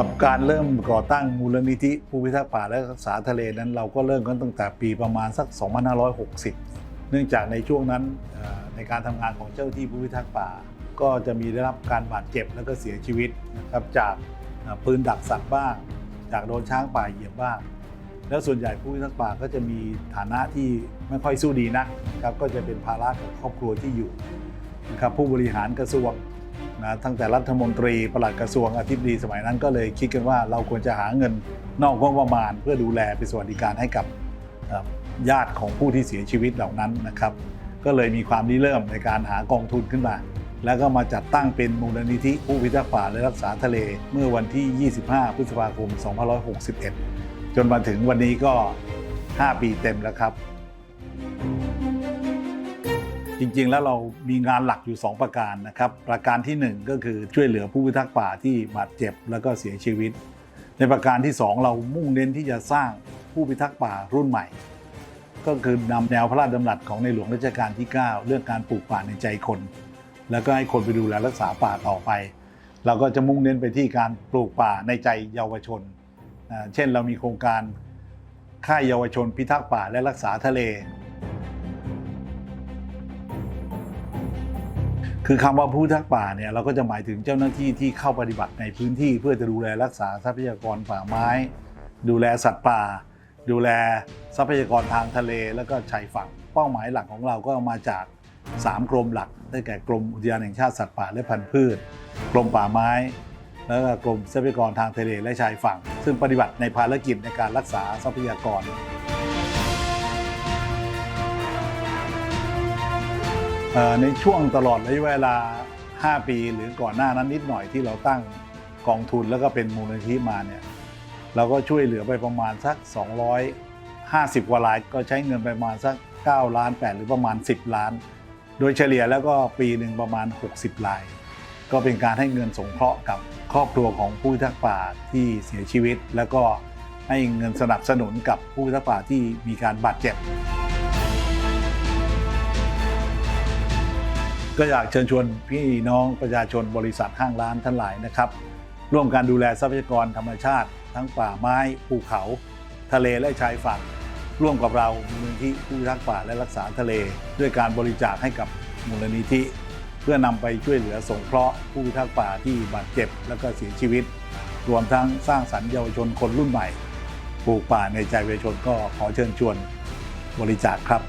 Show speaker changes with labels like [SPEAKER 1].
[SPEAKER 1] หรับการเริ่มก่อตั้งมูลนิธิผู้พิทักษ์ป่าและรักษาทะเลนั้นเราก็เริ่มกันตั้งแต่ปีประมาณสัก 2560 เนื่องจากในช่วงนั้นในการทำงานของเจ้าที่ผู้พิทักษ์ป่า ก็จะมีได้รับการบาดเจ็บแล้วก็เสียชีวิตนะครับจากปืนดักสัตว์บ้าง จากโดนช้างป่าเหยียบบ้าง แล้วส่วนใหญ่ผู้พิทักษ์ป่าก็จะมีฐานะที่ไม่ค่อยสู้ดีนักนะครับก็จะเป็นภาระกับครอบครัวที่อยู่นะครับผู้บริหารกระทรวง นะตั้งแต่รัฐมนตรีประหลัดกระทรวงอธิบดีสมัยนั้นก็เลยคิดกันว่าเราควรจะหาเงินนอกงบประมาณ เพื่อดูแลเป็นสวัสดิการให้กับญาติของผู้ที่เสียชีวิตเหล่านั้นนะครับ ก็เลยมีความริเริ่มในการหากองทุนขึ้นมา แล้วก็มาจัดตั้งเป็นมูลนิธิผู้พิทักษ์ป่าและรักษาทะเลเมื่อวันที่ 25 พฤษภาคม 2561 จนมาถึงวันนี้ก็ 5 ปีเต็มแล้วครับ จริงๆ แล้วเรามีงานหลักอยู่ 2 ประการนะครับ ประการทีหนึ่1 ก็คือช่วยเหลือผู้พิทักษ์ป่าที่บาดเจ็บแล้วก็เสียชีวิต ในประการที่ 2 เรามุ่งเน้นที่จะสร้างผู้พิทักษ์ป่ารุ่นใหม่ ก็คือนำแนวพระราชดำรัสของในหลวงรัชกาลที่ 9 เรื่องการปลูกป่าในใจคน แล้วก็ให้คนไปดูแลรักษาป่าต่อไป เราก็จะมุ่งเน้นไปที่การปลูกป่าในใจเยาวชน เช่นเรามีโครงการค่ายเยาวชนพิทักษ์ป่าและรักษาทะเล คือคำว่าผู้ทักษ์ป่าเนี่ยเราก็จะหมายถึงเจ้าหน้าที่ที่เข้าปฏิบัติในพื้นที่เพื่อจะดูแลรักษาทรัพยากรป่าไม้ ดูแลสัตว์ป่า ดูแลทรัพยากรทางทะเล แล้วก็ชายฝั่ง เป้าหมายหลักของเราก็มาจาก 3 กรมหลัก ได้แก่กรมอุทยานแห่งชาติสัตว์ป่าและพันธุ์พืช กรมป่าไม้ แล้วก็กรมทรัพยากรทางทะเลและชายฝั่ง ซึ่งปฏิบัติในภารกิจในการรักษาทรัพยากร ในช่วงตลอดระยะเวลา 5 ปี หรือก่อนหน้านั้นนิดหน่อยที่เราตั้งกองทุนแล้วก็เป็นมูลนิธิมาเนี่ยเราก็ช่วยเหลือไปประมาณสัก 250กว่ารายก็ใช้เงินไปประมาณสัก 9 ล้าน 8 หรือประมาณ 10 ล้าน โดยเฉลี่ยแล้วก็ปีหนึ่งประมาณ 60ราย ก็เป็นการให้เงินสงเคราะห์กับครอบครัวของผู้ทักป่าที่เสียชีวิต แล้วก็ให้เงินสนับสนุนกับผู้ทักป่าที่มีการบาดเจ็บ ก็อยากเชิญชวนพี่น้องประชาชนบริษัทห้างร้านทั้งหลายนะครับ ร่วมกันดูแลทรัพยากรธรรมชาติ ทั้งป่าไม้ภูเขา ทะเลและชายฝั่ง ร่วมกับเรามูลนิธิผู้พิทักษ์ป่าและรักษาทะเล ด้วยการบริจาคให้กับมูลนิธิ เพื่อนำไปช่วยเหลือสงเคราะห์ผู้พิทักษ์ป่าที่บาดเจ็บและก็เสียชีวิต รวมทั้งสร้างสรรค์เยาวชนคนรุ่นใหม่ปลูกป่าในใจประชาชนก็ขอเชิญชวนบริจาคครับ